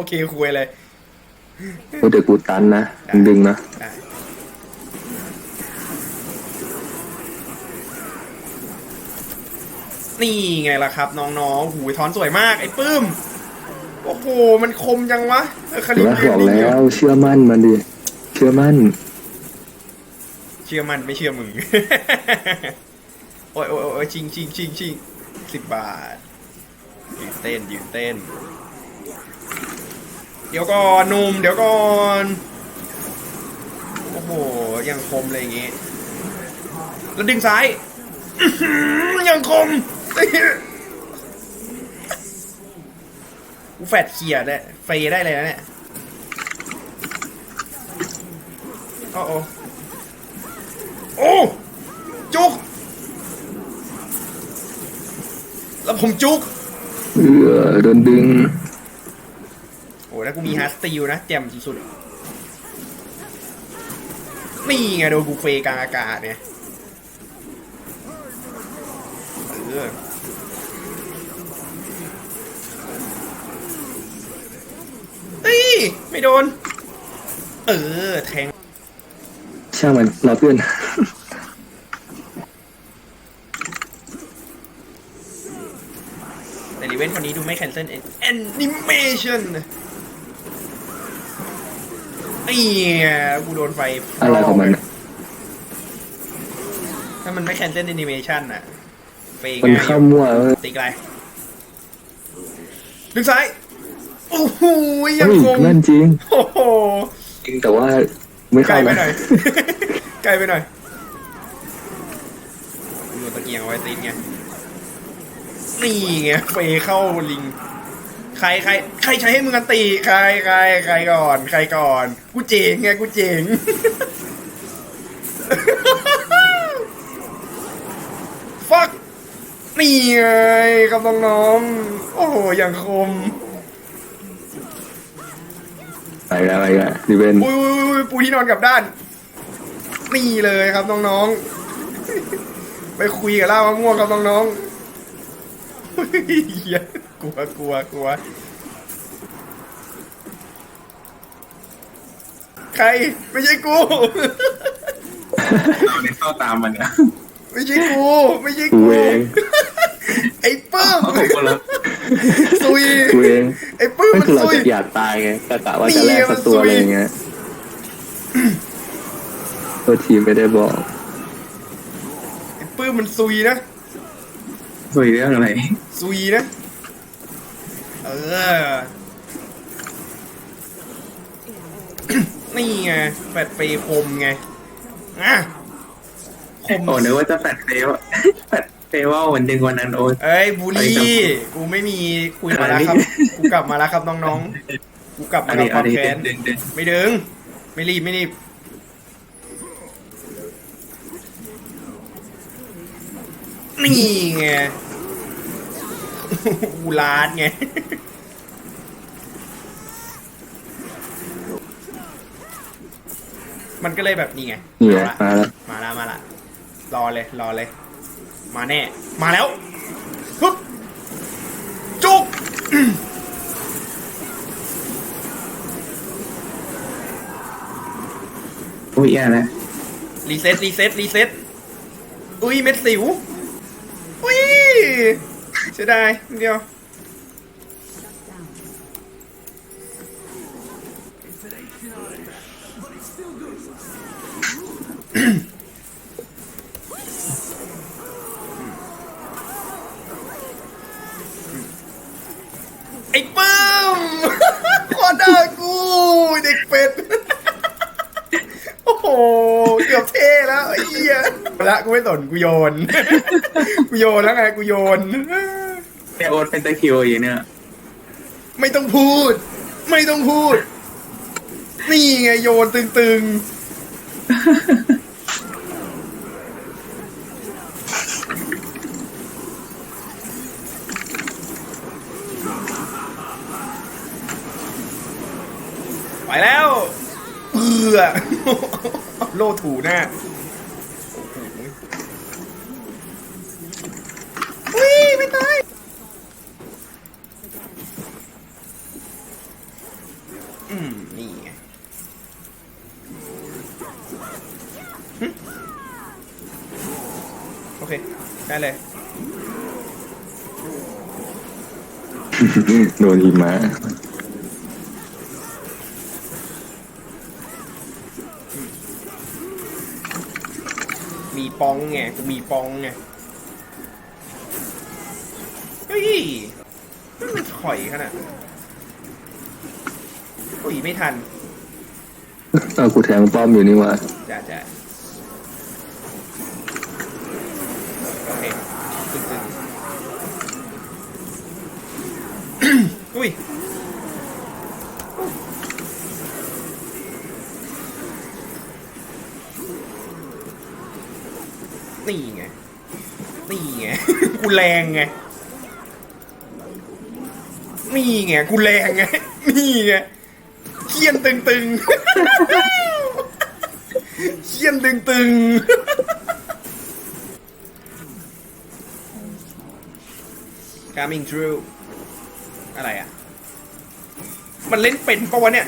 โอเคคุยเลยโอ้เดี๋ยวกูตันนะมึงดึงนะได้นี่ไงล่ะครับ น้องๆหูยถอนสวยมาก ไอ้ปื้ม โอ้โห มันคมจังวะเออคาเดี๋ริยวเบบอกนี่แล้ว เชื่อมั่นมันดิ เชื่อมั่น เชื่อมันไม่เชื่อมึง โอ้ยโอ้ยโอ้ยชิงชิงชิงชิงสิบบาทยืนเต้นยืนเต้น เดี๋ยวก่อนนุ่มเดี๋ยวก่อน โอ้โห ยังคมเลยอย่างงี้ แล้วดึงซ้าย ยังคมกูแฟดเขียดเนี่ยเฟยได้เลยนะเนี่ยโอ้โอโอ้จุก แล้วผมจุกเออโดนดึง แล้วกูมีฮาร์ดสตีลนะแจ่มสุดๆนี่ไงโดนกูเฟกลางอากาศเนี่ยเออเฮ้ยไม่โดน เออ แทงช่างมันรอเพื่อน แต่รีเวนต์คนนี้ดูไม่ cancel animation ไอ้เหี้ ยกูโดนไฟอะไรของมันอะถ้ามันไม่ cancel animation อะเฟกมันง่ายเข้ามั่วเว้ย ตีไกลดึงซ้าย โอ้โหยัเฮ้งยคงนั่นจริง โอ้โหจริงแต่ว่าไม่ไกลเข้าไปนะหน่อย ไกลไปหน่อยดูตะเกียงเอาไว้ตีนไงนี่ไงเฟเข้าลิง ใครใครใครใช้ให้มึงกันตีใครใครใครก่อน ใครก่อน กูเจ๋งไงกูเจ๋งฟักนี่ไงครับน้องๆโอ้โหอย่างคมไปแล้วไปแล้วดิเวนอุ้ยอุ้ยอุ้ยปูที่นอนกลับด้านนี่เลยครับน้องๆไปคุยกับล่ามะม่วงครับน้องๆเฮ้ยเหี้ย กลัวกลัวกลัวใครไม่ใช่กูในเข้าตามมันนะไม่ใช่กู ไม่ใช่กูกู เองไอ้ปื้มเขาคนละซุย กูเองไอ้ปื้มไม่มันคือเราซุย จะอยากตายไงกะกะว่าจะแลกสักตัวนี่มันซุยอะไรอย่างเงี้ยตัวทีมไม่ได้บอก ไอ้ปื้มมันซุยนะ สวยเรื่องอะไรซุยนะเออ นี่ไงแฟดเฟย์คมไงอะคม โอ้นึกว่าจะแฟดเฟลแฟดเฟลว่าวันดึงวันนั้นโอ้เอ้ยบูลไปลี่ครับกูไม่มีคุยมาแล้วครับ กูกลับมาแล้วครับน้องๆ กูกลับอัมานแล้วนี้คอัวานมนี้แค้นดึงดึง ไม่ดึง ไม่รีบไม่รีบ นี่ไง กูลาดไง มันก็เลยแบบนี้ไงนี่ไงเอาละมาแล้ว มาละมาละรอเลยรอเลย มาแน่ มาแล้วฮึบจุกโอ้ยแย่แล้วรีเซ็ตรีเซ็ตรีเซ็ตอุ้ยเม็ดสิวอุ้ยเสียดายนิดเดียว ไอ้ปื้มขอด่ากูเด็กเป็ด โอ้โห เกือบเท่แล้วไอ้เหี้ยละกูไม่สนกูโยน กูโยนแล้วไงกูโยน แต่โอ๊ตเป็นตะคริวอยู่เนี่ยไม่ต้องพูด ไม่ต้องพูด นี่ไงโยนตึงๆ ไปแล้วเบื่อโลถูหน้าโอ้โหอุ้ยไม่ตาย อืม นี่ไงหึโอเค ได้เลย โดนหิมะมีปองไงกูมีปองไง เฮ้ยมันมันถอยขนาดนั้นอุ้ย ไม่ทันเอากูแทงป้อมอยู่นี่วะจ้าจ้าโอเคตึงตึงอุ้ยนี่ไงนี่ไง กูแรงไงนี่ไง กูแรงไงนี่ไง เคียนตึงตึงเคียนตึงตึงๆ coming true อะไรอะ มันเล่นเป็นปะวะเนี่ย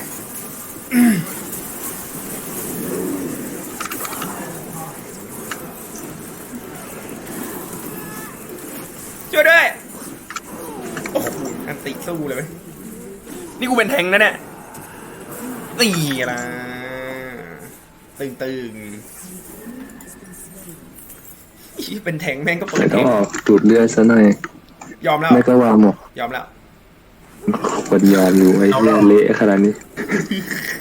ช่วยด้วย โอ้โหอันติสู้เลยไหมนี่กูเป็นแทงนะเนี่ย ตีละตึงตึงอีเป็นแทงแม่งก็เปิแต่ดต้เอองงออกดูดเลือดซะหน่อยยอมแล้วไม่ก็วางหมกยอมแล้วคนยอมอยู่ไอ้เหี้ยเละขนาดนี้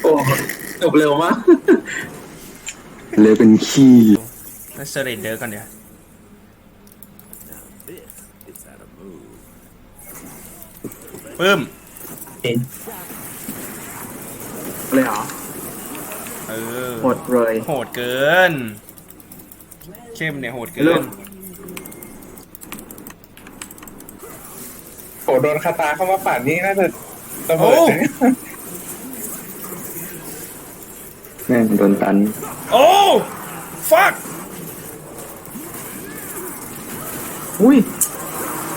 โอ้จบเร็วมากเละเป็นขี้มาเซเรนเดอร์ก่อนเดี๋ยวปึ้ม เองเลยเหรอเออหมดเลยโหดเกิน เข้มเนี่ยโหดเกิเริ่นมโหโดนคาตาเข้ามาป่านนี้น่าจะระโอ้เบิดนะแม่งโดนตัน โอ้ฟักอุ้ย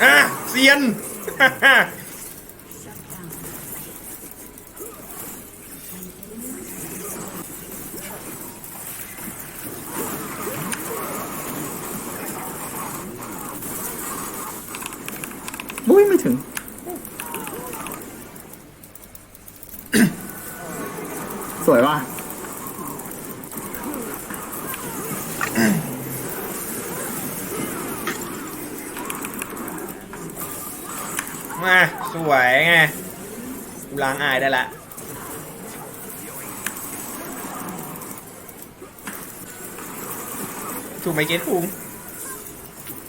อะเซียน อุ้ยไม่ถึง สวยว่ะมาสวยไงกูล้างอายได้ละถูกไหมเกตภูมิ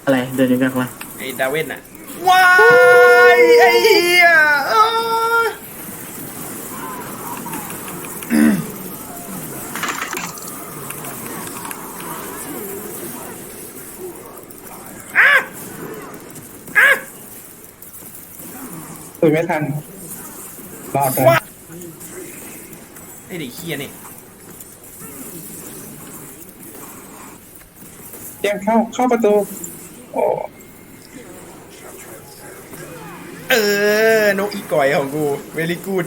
อะไรเดินยังไงวะไอ้ดาเวนอะว้ายไอ้เหี้ยเอ้ยอะอะ คุยไม่ทันรอดเลยว้าไอ้เด็กเฮียนี่แย่งเข้าเข้าประตู โอ้เออ นกอีก่อยของกู เวลี่กูด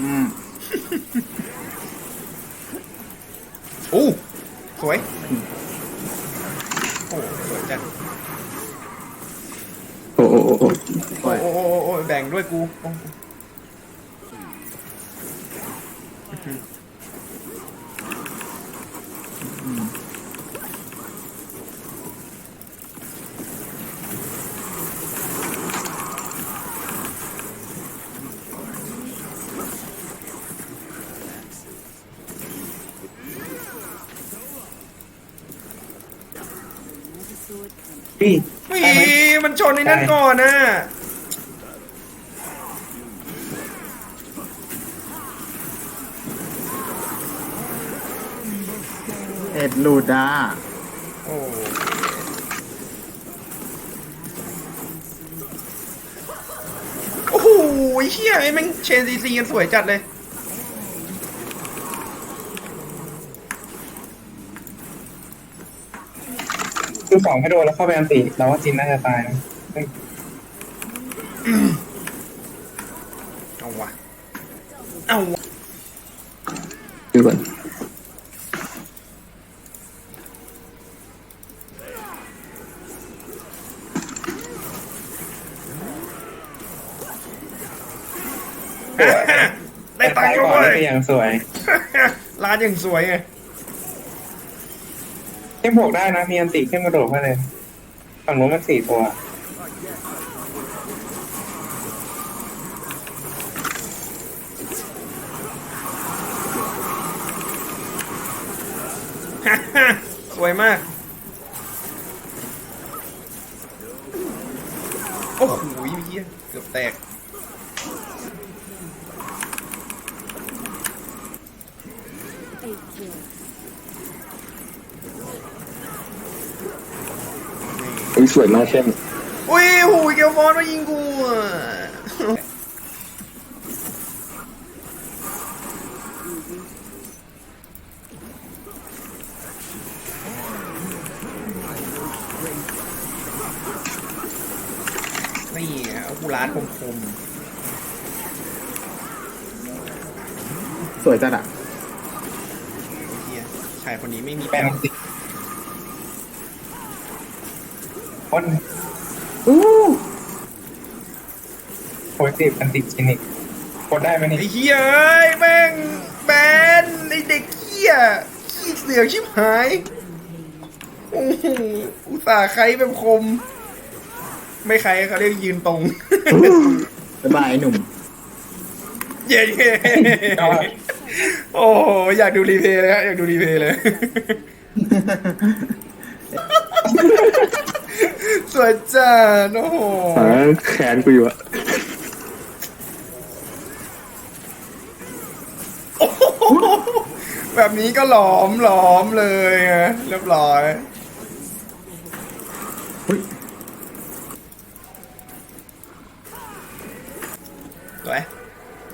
อืม โอ้สวย โอ้สวยจัง โอ้โอ้โอ้โอ้แบ่งด้วยกู นในนั้นก่อนนะเอ็ดลูดาโอ้โหเฮียไอ้แม่งเชนซีซีกันสวยจัดเลยคือสองให้โดนแล้วเข้าไปอันติเราว่าจินน่าจะตายนะ เฮ้ยเอาวะเอาวะดูก่อนได้ตังค์ก่แล้อนวนี่เว้ก็ยยังสวย ร้านยังสวยไงเข้มบวกได้นะ มีอันติเข้มกระโดดมาเลยฝั่งนู้นมันสี่ตัว สวยมาก โอ้โหเฮียเกือบแตก อุ้ยสวยมากเข้มอุ้ยหูยเกียวฟอนมายิงกูอะนี่เอากูร้านคมคม สวยจัดอะ ๆเฮียชายคนนี้ไม่มี แปล แป้ ง ง อันติ คนอู้โคติอันติจินิกกดได้ไหมนี่ไอ้เฮียเอ้ยแม่งแบนไอ้เด็กเฮียขี้เสือกชิบหายโอ้โหอุตส่าห์ใครแบบคม ไม่ใครเขาเรียกยืนตรงบ๊ายบายไอ้หนุ่ม เย้เย้โอ้โหอยากดูรีเพลย์เลยฮะอยากดูรีเพลย์เลย สวยจัดโอ้โหหาแขนกูอยู่อะแบบนี้ก็หลอมหลอมเลยไงเรียบร้อยอุ้ยสวย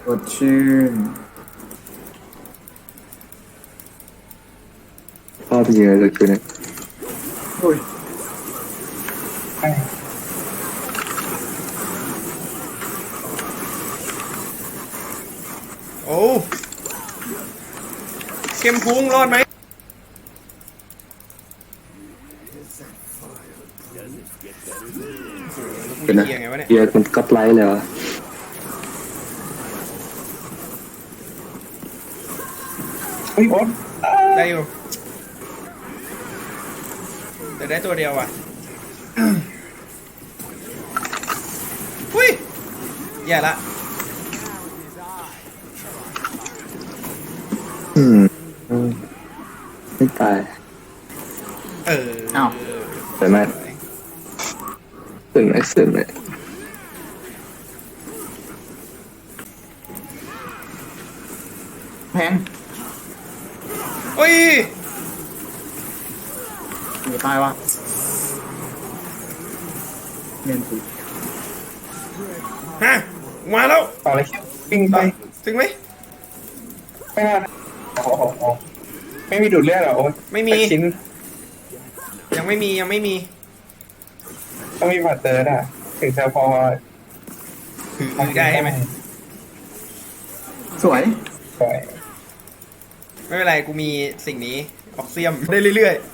สดชื่นพ่อเป็นยังไงสักทีเนี่ยอุ้ย โอ้เข้มพุงรอดไหมเป็นนะเฮียไงวะเนี่ยเกียร์มันก็ไลท์เลยวะเฮ้ยโอ๊ตอ้าได้อยู่แต่ได้ตัวเดียวอะ แย่ละอืมอืมไม่ตาย เอออ้าว สวยมากสึ่งไหมสึ่งไหมแพงโอ้ยมีป้ายวะ มาแล้วต่อเลยเข้มวิ่งไปถึงไหมไม่น่าโอ้โหโอ้โหไม่มีดูดเลือดเหรอโอ๊ตไม่มีสักชิ้นยังไม่มียังไม่มีต้องมีบัตรเตอร์อะ ถึงจะพอถือได้ไหมสวยสวย ไม่เป็นไรกูมีสิ่งนี้ออกเซียมได้เรื่อยๆ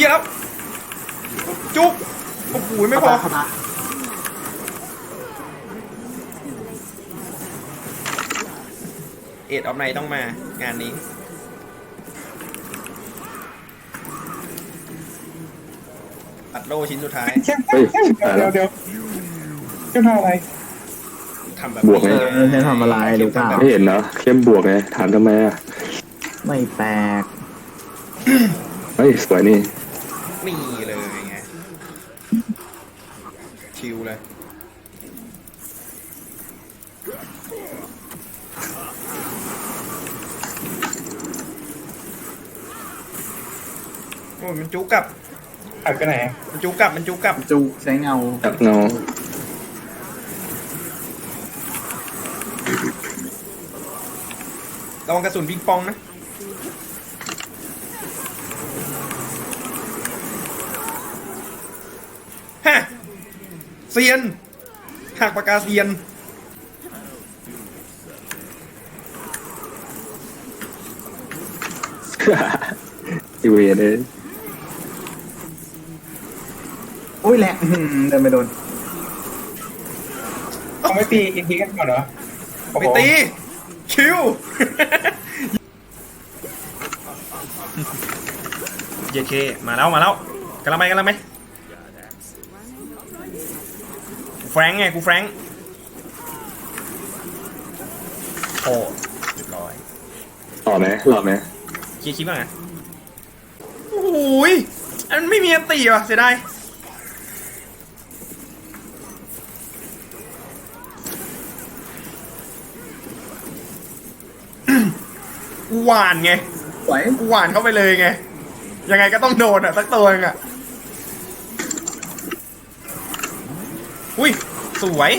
ฮียแล้วจุกโอ้โหไม่พอเข้าตาเอ็ดออฟไนต้องมางานนี้ตัดโล่ชิ้นสุดท้ายเข้มเข้มเข้มเดี๋ยวเดี๋ยวเข้มทำอะไรทำแบบบวกไง นี้เออจะทำอะไรหรือเปล่า ไม่เห็นเหรอเข้มบวกไงถามทำไมอะไม่แปลกเฮ้ยสวยนี่ นี่เลยไงชิวเลยโอ้ยมันจุกกลับ อัดกันไหนมันจุกกลับ มันจุกกลับ จูใช้เงากับงาระวังกระสุนปิงปองนะ เซียนหักปากกาเซียนไอเวรเลยอุ้ยแหละอื้อหือเดินไปโดนเขาไม่ตีอีกทีกันก่อนเหรอโอ้ไปโหตีคิว เยเคมาแล้วมาแล้วกำลังไปกำลังไปกู แฟรงค์ไงกูแฟรงค์โอ้เรียบร้อยต่อไหมหลอดไหมเคลียร์คลิปว่าไงโอ้ยอันไม่มีอันตีว่ะเสียดายกูหวานไง ไหวกูหวานเข้าไปเลยไง ยังไงก็ต้องโดนอะสักตัวนึงอะ อุ้ย สวย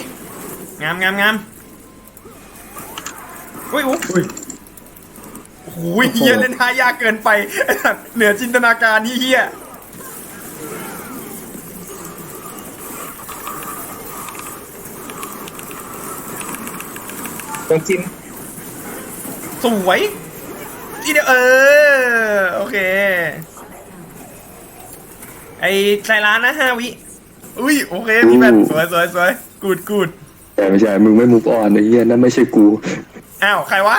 งามงามงามอุ้ยอุ๊ยอุ้ยโอ้โหเฮียเล่นท่ายากเกินไปไอ้สัตว์เหนือจินตนาการนี่เฮียตรงจินสวยอีเดียวเออ โอเค ไอ้ใส่ร้านนะห้าวิ อุ้ยโอเคพี่แมนสวยสวยสวยกูดกูดแต่ไม่ใช่มึงไม่มูฟออนไอ้เหี้ยนั่นไม่ใช่กูอ้าวใครวะ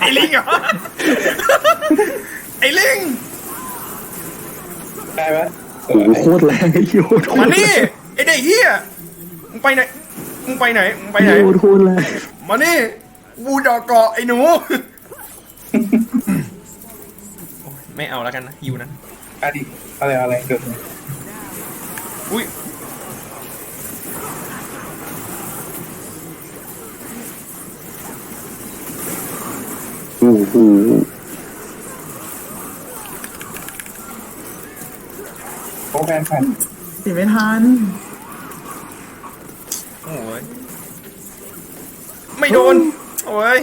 ไอ้ลิงเหรอไอ้ลิงได้ไหมโอ้โหโคตรแรงไอ้เหี้ยโคตรมาแรงนี่ไอ้เด็กเฮียมึงไปไหนมึงไปไหนมึงไปไหนโคตรโคตรแรงมานี่วูดอกเกาะไอ้หนูโอ้ยไม่เอาแล้วกันนะฮิวนะอะดิอะไรอะไรเกิด อุ้ยโอ้โหโอ้แฟนฝันตีไม่ทันโอ้ยไม่โดน โอ้ย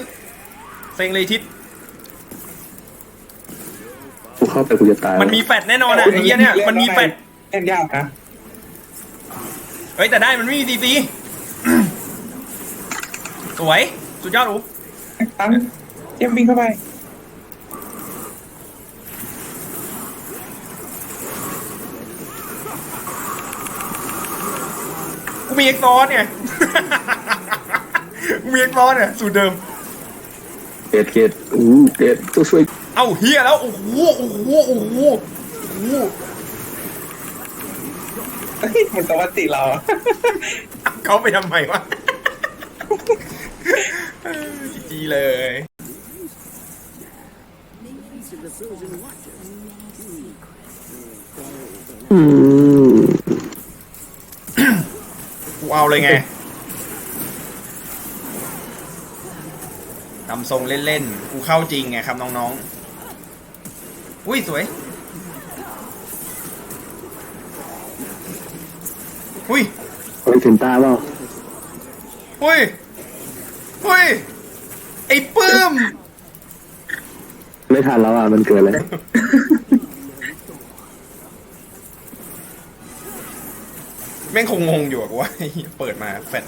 เซ็งเลยทิศกูเข้าไปกูจะตายมันมีแฟดแน่นอนอะไอ้เหี้ยเนี่ยมันมีแฟด เล่นยากนะ เฮ้ยแต่ได้มันไม่มีตีตีสวย สุดยอดอูตั้งเยี่ยมวิ่งเข้าไปกูมีเอ็กซอสเนี่ยกูมีเอ็กซอสเนี่ยสูตรเดิม เกตเกตอู้เกตตัวช่วย เอ้าเฮียแล้ว โอ้โห โอ้โห โอ้โห โอ้โหเฮ้ย มันตะวันติเราเขาไปทำไมวะจีเลยอืมกูเอาเลยไงทำทรงเล่นๆ กูเข้าจริงไงครับน้องๆ อุ้ยสวย อุ้ยไปถึงตาเปล่าอุ้ยอุ้ยไอ้ปื้มไม่ทันแล้วอะมันเกิดแล้วแม่งคงงงอยู่อะกูว่าเปิดมาแฟด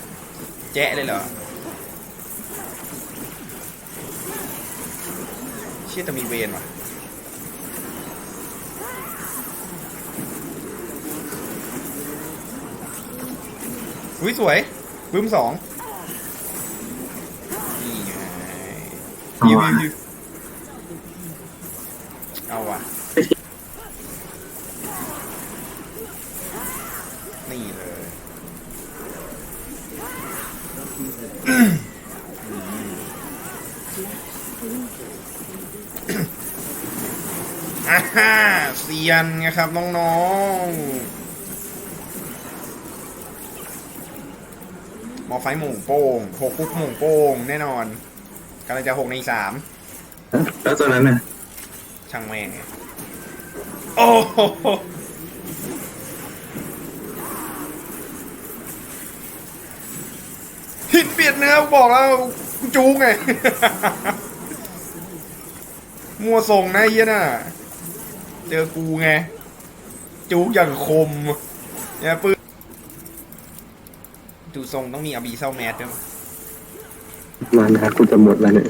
แจ๊ะเลยเหรอเชี่ยแต่มีเวนว่ะ อุ้ยสวยบึ้มสองนี่ไงยิวยิวยิวเอาว่ะ นี่เลยอ่าฮ่าเซียนไงครับน้องๆหม อไฟหมูโป้งหกปุ๊บหมูโป้งแน่นอนกำลังจะหกในสามแล้วตัวนั้นน่ะช่างแม่งไงโอ้โหฮิตเปลี่ยนเนื้อบอกแล้วกูจูงไง มั่วทรงนะไอ้เฮียน่ะ เจอกูไงจุกอย่างคมเนี่ยปืน ดูทรงต้องมีอาบีเซลแมสด้วยมั้ยมานะกูจะหมดแล้วเนี่ย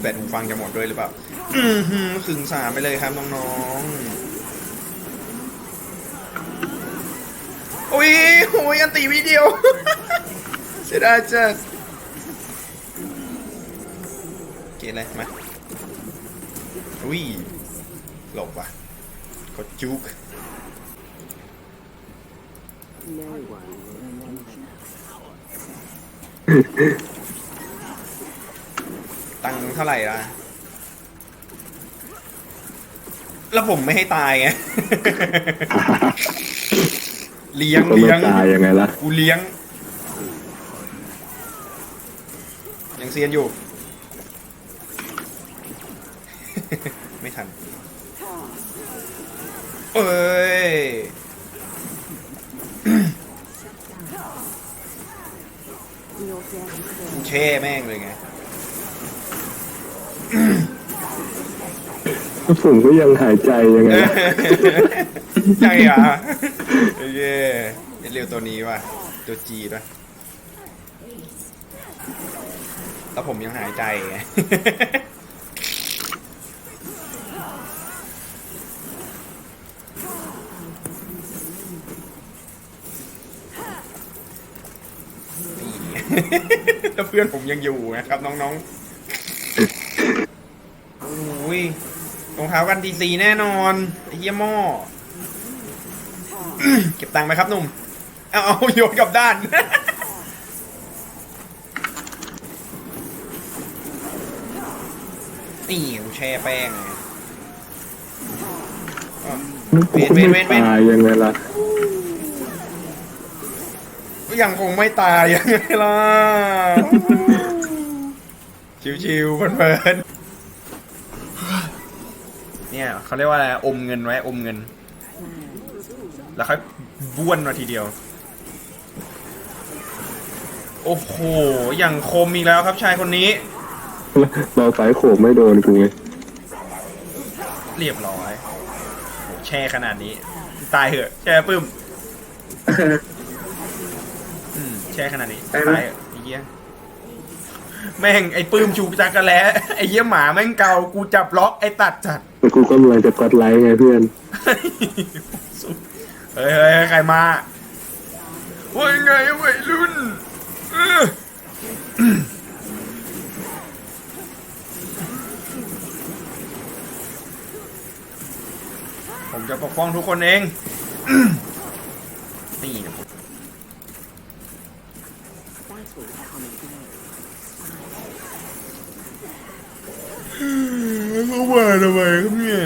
แบตหูฟังจะหมดด้วยหรือเปล่า อือหือขึงสามไปเลยครับน้องๆ โอ้ยโอ้ยอันตีวิดีโอเสียดายจัดเกณฑ์อะไรมาอุ้ยหลบว่ะกดจุก ตังค์เท่าไหร่ล่ะแล้วผมไม่ให้ตายไง เลี้ยงก็ไม่เลี้ยง ตายยังไงล่ะ กูเลี้ยง ยังเซียนอยู่ ไม่ทัน เอ้ย กูแช่แม่งเลยไง ผมก็ยังหายใจยังไงล่ะใช่เหรอโอเคเอ็ดเร็วตัวนี้ว่ะ ตัวจีด้วยแล้วผมยังหายใจไง นี่แล้วเพื่อนผมยังอยู่นะครับ น้องๆ โอ้ยรองเท้ากันดีซีแน่นอนไอ้เหี้ยหม้อเก็บตังค์ไหมครับหนุ่ม เอาเอาโยนกลับด้าน นี่กูแช่แป้งไงอะกูก็ไม่ตายยังไงล่ะก็ ยังคงไม่ตายยังไงล่ะ ชิวๆเพลินๆเนี่ยเขาเรียกว่าอะไรอมเงินไว้อมเงิน แล้วค่อยบ้วนมาทีเดียว โอ้โห อย่างคมอีกแล้วครับชายคนนี้ เราสายโขกไม่โดนกูไงเรียบร้อยโหแช่ขนาดนี้ ตายเหอะ แช่ปึ้มอืม แช่ขนาดนี้ไปไหมตายเหอะไอ้เหี้ยแม่งไอ้ปื้มชูจักรแล้ไอ้เหี้ยหมาแม่งเกากูจับล็อกไอ้ตัดจัดแต่กูก็กำลังจะกดไลค์ไงเพื่อนเฮ้ยเฮ้ยเฮ้ยใครมาว่าไงวัยรุ่นเออผมจะปกป้องทุกคนเอง นี่นะเขาว่าทำไมครับเนี่ย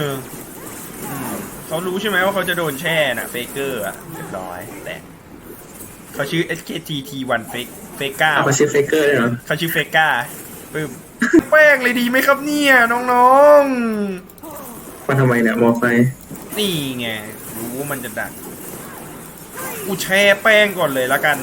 เขารู้ใช่ไหม ว่าเขาจะโดนแช่น่ะเฟเกอร์อะเรียบร้อย แต่เขาชื่อ SKTT1 เฟกเฟก้าเอาไปชื่อเฟกเกอร์เลยเหรอเขาชื่อเฟก้าปึ้มแป้งเลยดีไหมครับเนี่ยน้องมาทำไมเนี่ยมอไซค์ๆ นี่ไง รู้ว่ามันจะดัก กูแช่แป้งก่อนเลยละกัน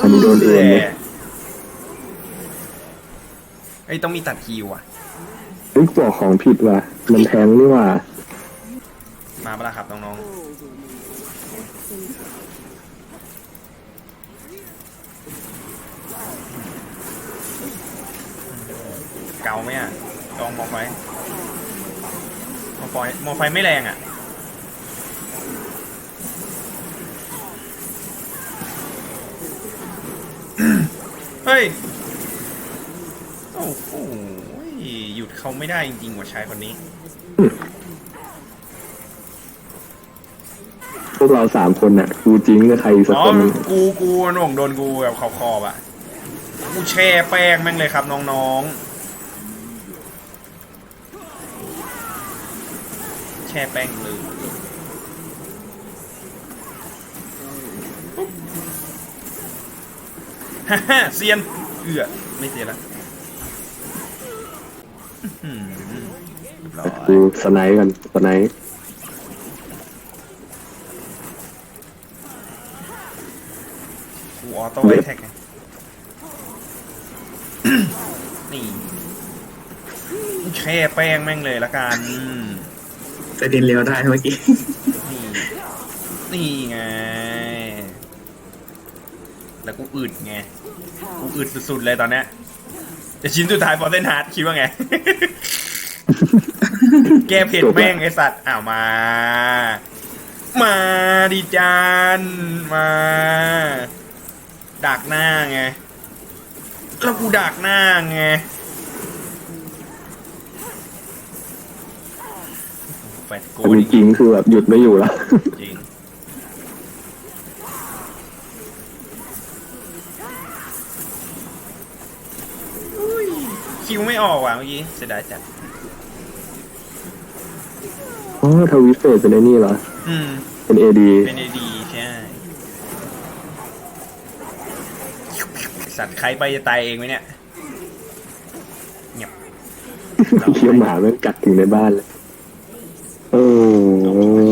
อันนี้โดนเองเนี่ยไอ้ยต้องมีตัดคิวอะนึกบอกของผิดว่ะ มันแทงนี่หว่า มาปะล่ะครับน้องๆ เก่าไหมอะลองมองไฟมองไฟมองไฟไม่แรงอะ ฮ้ย โอ้โหหยุดเขาไม่ได้จริงๆว่ะชายคนนี้ พวกเราสามคนน่ะกูจริงกับใครสักอ๋อ คนหนึ่งกู กูหน่วงโดนกูแบบขอบคอบอะ กูแช่แป้งแม่งเลยครับน้องๆ แช่แป้งเลย เซียนเอือไม่เซียนล้วดูสไนกันสไนด์กูออโต้ไแท็กงนี่แค่แป้งแม่งเลยละกันอืแต่เดินเร็วได้เมื่อกี้ นี่นี่ไง แล้วกูอึดไง กูอึดสุดๆเลยตอนเนี้ยจะชิ้นสุดท้ายฟอร์เซนฮาร์ดคิดว่าไง แกเผ็ดแม่งไอสัตว์อ้าวมา มาดิจานมา ดักหน้าไง แล้วกูดักหน้าไงแฟตโกแต่จริงๆคือแบบหยุดไม่อยู่แล้วจริง คิวไม่ออกว่ะเมื่อกี้เสียดายจัดอ๋อทวิเฟสเป็นไอ้นี่เหรอ อืม เป็นเอดีเป็นเอดีใช่สัตว์ใครไปจะตายเองไหมเนี่ยเงียบเขี้ยวหมาแม่งกัดถึงในบ้านเลยเออ